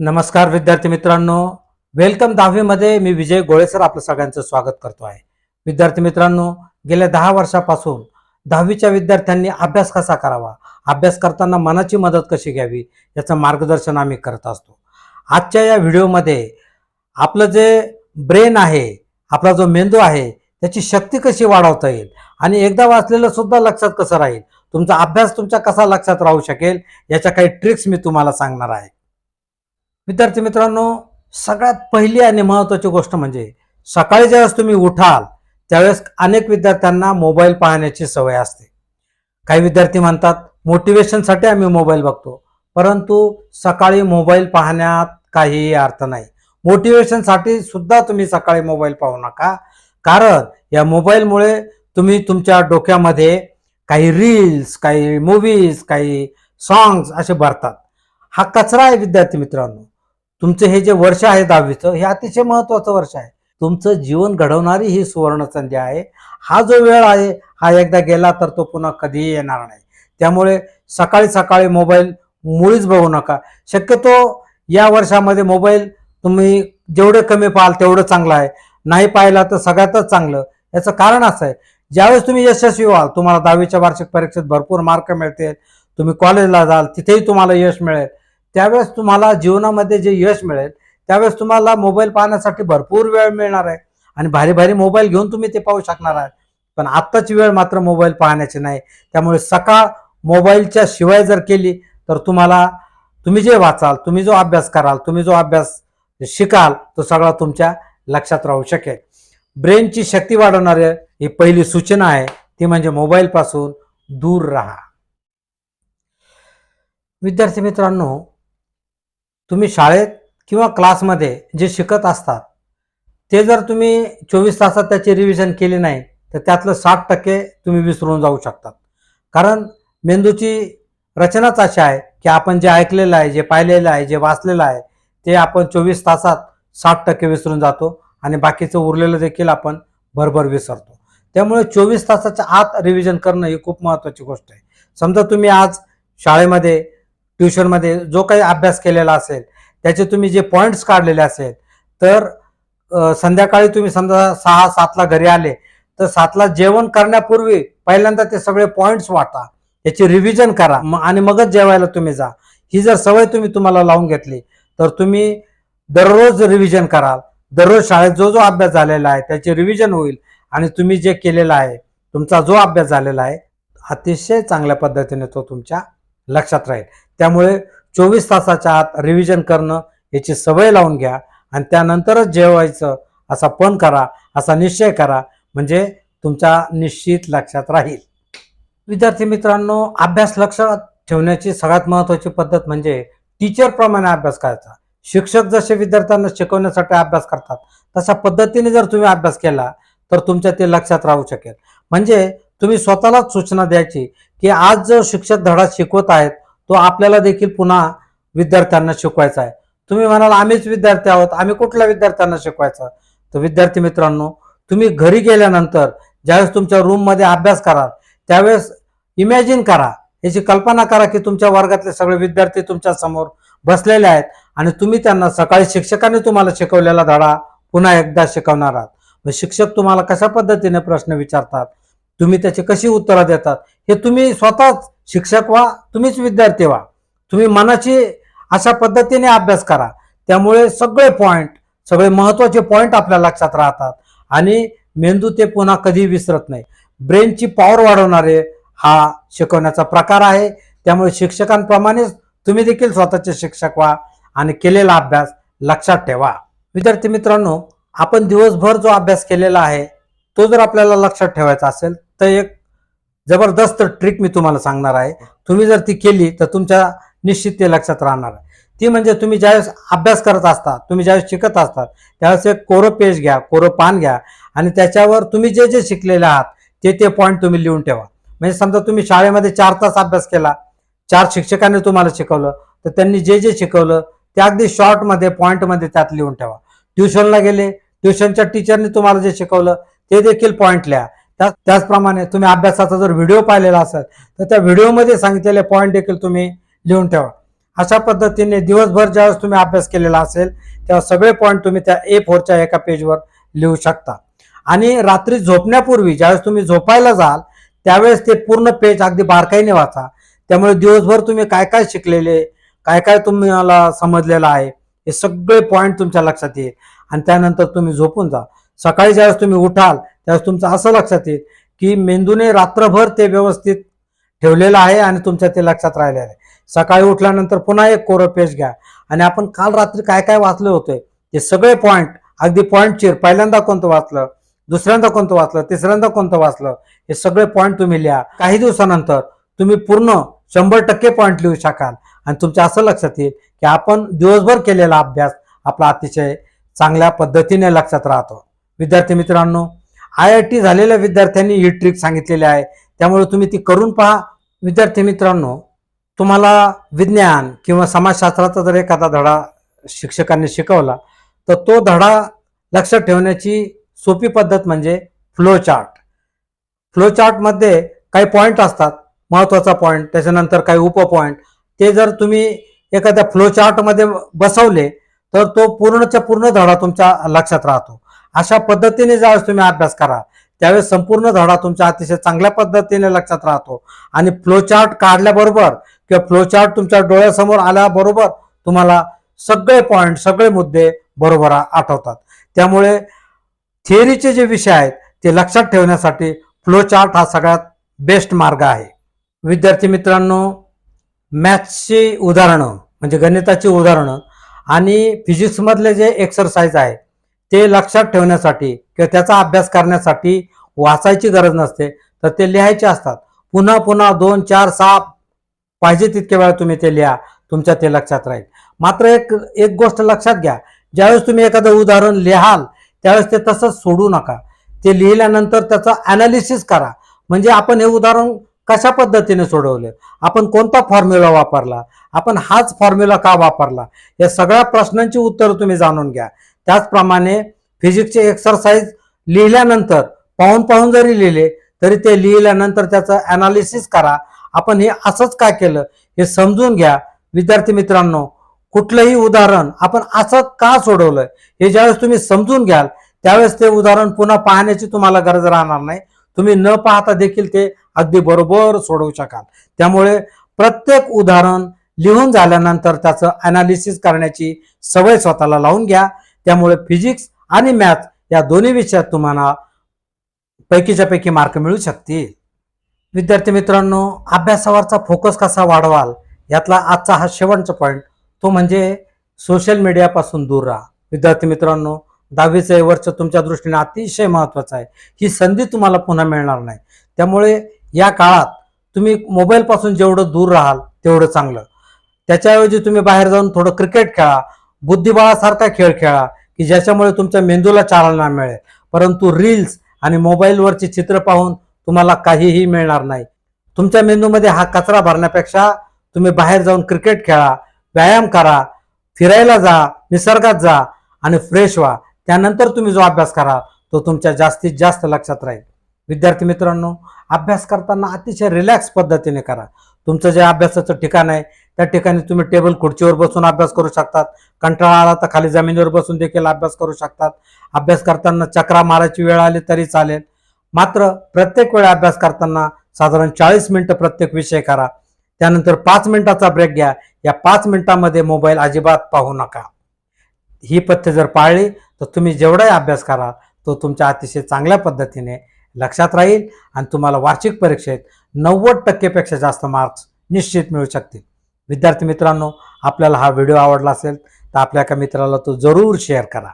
नमस्कार विद्यार्थी मित्रांनो. वेलकम दहावीमध्ये मी विजय गोळेसर आपलं सगळ्यांचं स्वागत करतो आहे. विद्यार्थी मित्रांनो गेल्या दहा वर्षापासून दहावीच्या विद्यार्थ्यांनी अभ्यास कसा करावा? अभ्यास करताना मनाची मदत कशी घ्यावी? याचं मार्गदर्शन आम्ही करत असतो. आजच्या या व्हिडिओमध्ये आपलं जे ब्रेन आहे आपला जो मेंदू आहे त्याची शक्ती कशी वाढवता येईल? आणि एकदा वाचलेलं सुद्धा लक्षात कसं राहील? तुमचा अभ्यास तुमच्या कसा लक्षात राहू शकेल? याच्या काही ट्रिक्स मी तुम्हाला सांगणार आहे. विद्यार्थी मित्रांनो सगळ्यात पहिली आणि महत्त्वाची गोष्ट म्हणजे सकाळी ज्यावेळेस तुम्ही उठाल त्यावेळेस अनेक विद्यार्थ्यांना मोबाईल पाहण्याची सवय असते. काही विद्यार्थी म्हणतात मोटिवेशनसाठी आम्ही मोबाईल बघतो. परंतु सकाळी मोबाईल पाहण्यात काहीही अर्थ नाही. मोटिवेशनसाठी सुद्धा तुम्ही सकाळी मोबाईल पाहू नका. कारण या मोबाईलमुळे तुम्ही तुमच्या डोक्यामध्ये काही रील्स काही मूवीज काही सॉंग्स असे भरतात. हा कचरा आहे विद्यार्थी मित्रांनो. तुमचं हे जे वर्ष आहे दहावीचं हे अतिशय महत्वाचं वर्ष आहे. तुमचं जीवन घडवणारी ही सुवर्ण संधी आहे. हा जो वेळ आहे हा एकदा गेला तर तो पुन्हा कधीही येणार नाही. त्यामुळे सकाळी सकाळी मोबाईल मुळीच बघू नका. शक्यतो या वर्षामध्ये मोबाईल तुम्ही जेवढे कमी पाहाल तेवढं चांगलं आहे. नाही पाहिला तर सगळ्यातच चांगलं. याचं कारण असं आहे. ज्यावेळेस तुम्ही यशस्वी व्हाल तुम्हाला दहावीच्या वार्षिक परीक्षेत भरपूर मार्क मिळतील. तुम्ही कॉलेजला जाल तिथेही तुम्हाला यश मिळेल. त्यावेळेस तुम्हाला जीवनामध्ये जे यश मिळेल त्यावेळेस तुम्हाला मोबाईल पाहण्यासाठी भरपूर वेळ मिळणार आहे. आणि भारी भारी मोबाईल घेऊन तुम्ही ते पाहू शकणार आहे पण आत्ताची वेळ मात्र मोबाईल पाहण्याची नाही. त्यामुळे सकाळ मोबाईलच्या शिवाय जर केली तर तुम्हाला तुम्ही जे वाचाल तुम्ही जो अभ्यास कराल तुम्ही जो अभ्यास शिकाल तो सगळा तुमच्या लक्षात राहू शकेल. ब्रेनची शक्ती वाढवणारी ही पहिली सूचना आहे. ती म्हणजे मोबाईलपासून दूर राहा. विद्यार्थी मित्रांनो तुम्ही शाळेत किंवा क्लासमध्ये जे शिकत असतात ते जर तुम्ही चोवीस तासात त्याची रिव्हिजन केली नाही तर त्यातलं साठ टक्के तुम्ही विसरून जाऊ शकतात. कारण मेंदूची रचनाच अशी आहे की आपण जे ऐकलेलं आहे जे पाहिलेलं आहे जे वाचलेलं आहे ते आपण चोवीस तासात साठ टक्के विसरून जातो आणि बाकीचं उरलेलं देखील आपण भरभर विसरतो. त्यामुळे चोवीस तासाच्या आत रिव्हिजन करणं ही खूप महत्त्वाची गोष्ट आहे. समजा तुम्ही आज शाळेमध्ये ट्युशनमध्ये जो काही अभ्यास केलेला असेल त्याचे तुम्ही जे पॉईंट्स काढलेले असेल तर संध्याकाळी तुम्ही समजा सहा सातला घरी आले तर सातला जेवण करण्यापूर्वी पहिल्यांदा ते सगळे पॉईंट्स वाटा याची रिव्हिजन करा आणि मगच जेवायला तुम्ही जा. ही जर सवय तुम्ही तुम्हाला लावून घेतली तर तुम्ही दररोज रिव्हिजन कराल. दररोज शाळेत जो जो अभ्यास झालेला आहे त्याचे रिव्हिजन होईल आणि तुम्ही जे केलेलं आहे तुमचा जो अभ्यास झालेला आहे अतिशय चांगल्या पद्धतीने तो तुमच्या लक्षात राहील. त्यामुळे चोवीस तासाच्या आत रिव्हिजन करणं याची सवय लावून घ्या आणि त्यानंतरच जेवायचं असा पण करा असा निश्चय करा म्हणजे तुमच्या निश्चित लक्षात राहील. विद्यार्थी मित्रांनो अभ्यास लक्षात ठेवण्याची सगळ्यात महत्त्वाची पद्धत म्हणजे टीचरप्रमाणे अभ्यास करायचा. शिक्षक जसे विद्यार्थ्यांना शिकवण्यासाठी अभ्यास करतात तशा पद्धतीने जर तुम्ही अभ्यास केला तर तुमच्या ते लक्षात राहू शकेल. म्हणजे तुम्ही स्वतःलाच सूचना द्यायची की आज जो शिक्षक धडा शिकवत आहेत तो आपल्याला देखील पुन्हा विद्यार्थ्यांना शिकवायचा आहे. तुम्ही म्हणाल आम्हीच विद्यार्थी आहोत आम्ही कुठल्या विद्यार्थ्यांना शिकवायचं? तर विद्यार्थी मित्रांनो तुम्ही घरी गेल्यानंतर ज्यावेळेस तुमच्या रूममध्ये अभ्यास कराल त्यावेळेस इमॅजिन करा. याची कल्पना करा की तुमच्या वर्गातले सगळे विद्यार्थी तुमच्यासमोर बसलेले आहेत आणि तुम्ही त्यांना सकाळी शिक्षकांनी तुम्हाला शिकवलेला धडा पुन्हा एकदा शिकवणार आहात. शिक्षक तुम्हाला कशा पद्धतीने प्रश्न विचारतात? तुम्ही त्याची कशी उत्तरं देतात? हे तुम्ही स्वतःच शिक्षक व्हा तुम्हीच विद्यार्थी व्हा. तुम्ही मनाची अशा पद्धतीने अभ्यास करा. त्यामुळे सगळे पॉईंट सगळे महत्त्वाचे पॉईंट आपल्या लक्षात राहतात. आणि मेंदू ते पुन्हा कधी विसरत नाही. ब्रेनची पॉवर वाढवणारे हा शिकवण्याचा प्रकार आहे. त्यामुळे शिक्षकांप्रमाणेच तुम्ही देखील स्वतःचे शिक्षक व्हा आणि केलेला अभ्यास लक्षात ठेवा. विद्यार्थी मित्रांनो आपण दिवसभर जो अभ्यास केलेला आहे तो जर आपल्याला लक्षात ठेवायचा असेल तर एक जबरदस्त ट्रिक मी तुम्हाला सांगणार आहे. तुम्ही जर ती केली तर तुमच्या निश्चित ते लक्षात राहणार आहे. ती म्हणजे तुम्ही ज्यावेळेस अभ्यास करत असता तुम्ही ज्यावेळेस शिकत असतात त्यावेळेस एक कोरं पेज घ्या कोरं पान घ्या आणि त्याच्यावर तुम्ही जे जे शिकलेले आहात ते ते पॉईंट तुम्ही लिहून ठेवा. म्हणजे समजा तुम्ही शाळेमध्ये चार तास अभ्यास केला चार शिक्षकांनी तुम्हाला शिकवलं तर त्यांनी जे जे शिकवलं ते अगदी शॉर्टमध्ये पॉईंटमध्ये त्यात लिहून ठेवा. ट्युशनला गेले ट्युशनच्या टीचरने तुम्हाला जे शिकवलं ते देखील पॉईंट लिहा. त्या त्याचप्रमाणे तुम्ही अभ्यासाचा जर व्हिडिओ पाहिलेला असेल तर त्या व्हिडिओमध्ये सांगितलेले पॉईंट देखील तुम्ही लिहून ठेवा. अशा पद्धतीने दिवसभर ज्यावेळेस तुम्ही अभ्यास केलेला असेल तेव्हा सगळे पॉईंट तुम्ही त्या ए फोरच्या एका पेजवर लिहू शकता. आणि रात्री झोपण्यापूर्वी ज्यावेळेस तुम्ही झोपायला जाल त्यावेळेस ते पूर्ण पेज अगदी बारकाईने वाचा. त्यामुळे दिवसभर तुम्ही काय काय शिकलेले काय काय तुम्हाला समजलेलं आहे हे सगळे पॉईंट तुमच्या लक्षात येईल. आणि त्यानंतर तुम्ही झोपून जा. सकाळी ज्यावेळेस तुम्ही उठाल त्यावेळेस तुमचं असं लक्षात येईल की मेंदूने रात्रभर ते व्यवस्थित ठेवलेलं आहे आणि तुमच्या ते लक्षात राहिलेलं आहे. सकाळी उठल्यानंतर पुन्हा एक कोरं पेज घ्या. आणि आपण काल रात्री काय काय वाचलं होतं? ते सगळे पॉईंट अगदी पॉईंटचेर पहिल्यांदा कोणतं वाचलं? दुसऱ्यांदा कोणतं वाचलं? तिसऱ्यांदा कोणतं वाचलं? हे सगळे पॉईंट तुम्ही लिहा. काही दिवसानंतर तुम्ही पूर्ण शंभर टक्के पॉईंट लिहू शकाल. आणि तुमच्या असं लक्षात येईल की आपण दिवसभर केलेला अभ्यास आपला अतिशय चांगल्या पद्धतीने लक्षात राहतो. विद्यार्थी मित्रांनो आय आय टी झालेल्या विद्यार्थ्यांनी ही ट्रिक सांगितलेली आहे. त्यामुळे तुम्ही ती करून पहा. विद्यार्थी मित्रांनो तुम्हाला विज्ञान किंवा समाजशास्त्राचा जर एखादा धडा शिक्षकांनी शिकवला तर तो धडा लक्षात ठेवण्याची सोपी पद्धत म्हणजे फ्लो चार्ट फ्लो चार्टमध्ये काही पॉईंट असतात महत्त्वाचा पॉईंट त्याच्यानंतर काही उप पॉईंट ते जर तुम्ही एखाद्या फ्लो चार्टमध्ये बसवले तर तो पूर्णच्या पूर्ण धडा तुमच्या लक्षात राहतो. अशा पद्धतीने ज्यावेळेस तुम्ही अभ्यास करा त्यावेळेस संपूर्ण धडा तुमच्या अतिशय चांगल्या पद्धतीने लक्षात राहतो. आणि फ्लोचार्ट काढल्याबरोबर किंवा फ्लोचार्ट तुमच्या डोळ्यासमोर आल्याबरोबर तुम्हाला सगळे पॉईंट सगळे मुद्दे बरोबर आठवतात. त्यामुळे थिअरीचे जे विषय आहेत ते लक्षात ठेवण्यासाठी फ्लोचार्ट हा सगळ्यात बेस्ट मार्ग आहे. विद्यार्थी मित्रांनो मॅथ्सची उदाहरणं म्हणजे गणिताची उदाहरणं आणि फिजिक्समधले जे एक्सरसाइज आहे ते लक्षात ठेवण्यासाठी किंवा त्याचा अभ्यास करण्यासाठी वाचायची गरज नसते तर ते लिहायचे असतात. पुन्हा पुन्हा दोन चार सहा पाहिजे तितके वेळा तुम्ही ते लिहा तुमच्या ते लक्षात राहील. मात्र एक एक गोष्ट लक्षात घ्या ज्यावेळेस तुम्ही एखादं उदाहरण लिहाल त्यावेळेस ते तसंच सोडू नका. ते लिहिल्यानंतर त्याचं अनालिसिस करा. म्हणजे आपण हे उदाहरण कशा पद्धतीने सोडवले? आपण कोणता फॉर्म्युला वापरला? आपण हाच फॉर्म्युला का वापरला? या सगळ्या प्रश्नांची उत्तरं तुम्ही जाणून घ्या. त्याचप्रमाणे फिजिक्सचे एक्सरसाइज लिहिल्यानंतर पाहून पाहून जरी लिहिले तरी ते लिहिल्यानंतर त्याचं ॲनालिसिस करा. आपण हे असंच का केलं हे समजून घ्या. विद्यार्थी मित्रांनो कुठलंही उदाहरण आपण असं का सोडवलं? हे ज्यावेळेस तुम्ही समजून घ्याल त्यावेळेस ते उदाहरण पुन्हा पाहण्याची तुम्हाला गरज राहणार नाही. तुम्ही न पाहता देखील ते अगदी बरोबर सोडवू शकाल. त्यामुळे प्रत्येक उदाहरण लिहून झाल्यानंतर त्याचं अनालिसिस करण्याची सवय स्वतःला लावून घ्या. त्यामुळे फिजिक्स आणि मॅथ्स या दोन्ही विषयात तुम्हाला पैकीच्या पैकी मार्क मिळू शकतील. विद्यार्थी मित्रांनो अभ्यासावरचा फोकस कसा वाढवाल? यातला आजचा हा शेवटचा पॉईंट तो म्हणजे सोशल मीडियापासून दूर राहा. विद्यार्थी मित्रांनो दहावीचं हे वर्ष तुमच्या दृष्टीने अतिशय महत्त्वाचं आहे. ही संधी तुम्हाला पुन्हा मिळणार नाही. त्यामुळे या काळात तुम्ही मोबाईलपासून जेवढं दूर राहाल तेवढं चांगलं. त्याच्याऐवजी तुम्ही बाहेर जाऊन थोडं क्रिकेट खेळा. बुद्धिबळासारखा खेळ खेळा की ज्याच्यामुळे तुमच्या मेंदूला चालना मिळेल. परंतु रील्स आणि मोबाईलवरची चित्र पाहून तुम्हाला काहीही मिळणार नाही. तुमच्या मेंदूमध्ये हा कचरा भरण्यापेक्षा तुम्ही बाहेर जाऊन क्रिकेट खेळा व्यायाम करा फिरायला जा निसर्गात जा आणि फ्रेश व्हा. त्यानंतर तुम्ही जो अभ्यास करा तो तुमच्या जास्तीत जास्त लक्षात राहील. विद्यार्थी मित्रांनो अभ्यास करताना अतिशय रिलॅक्स पद्धतीने करा. तुमचं जे अभ्यासाचं ठिकाण आहे त्या ठिकाणी तुम्ही टेबल खुर्चीवर बसून अभ्यास करू शकतात. कंटाळा आला तर खाली जमिनीवर बसून देखील अभ्यास करू शकतात. अभ्यास करताना चक्रा मारायची वेळ आली तरी चालेल. मात्र प्रत्येक वेळा अभ्यास करताना साधारण चाळीस मिनिटं प्रत्येक विषय करा. त्यानंतर पाच मिनिटाचा ब्रेक घ्या. या पाच मिनिटामध्ये मोबाईल अजिबात पाहू नका. ही पथ्य जर पाळली तर तुम्ही जेवढाही अभ्यास कराल तो तुमच्या अतिशय चांगल्या पद्धतीने लक्षात राहील आणि तुम्हाला वार्षिक परीक्षेत नव्वद टक्केपेक्षा जास्त मार्क्स निश्चित मिळू शकतील. विद्यार्थी मित्रांनो आपल्याला हा व्हिडिओ आवडला असेल तर आपल्या एका मित्राला तो जरूर शेअर करा.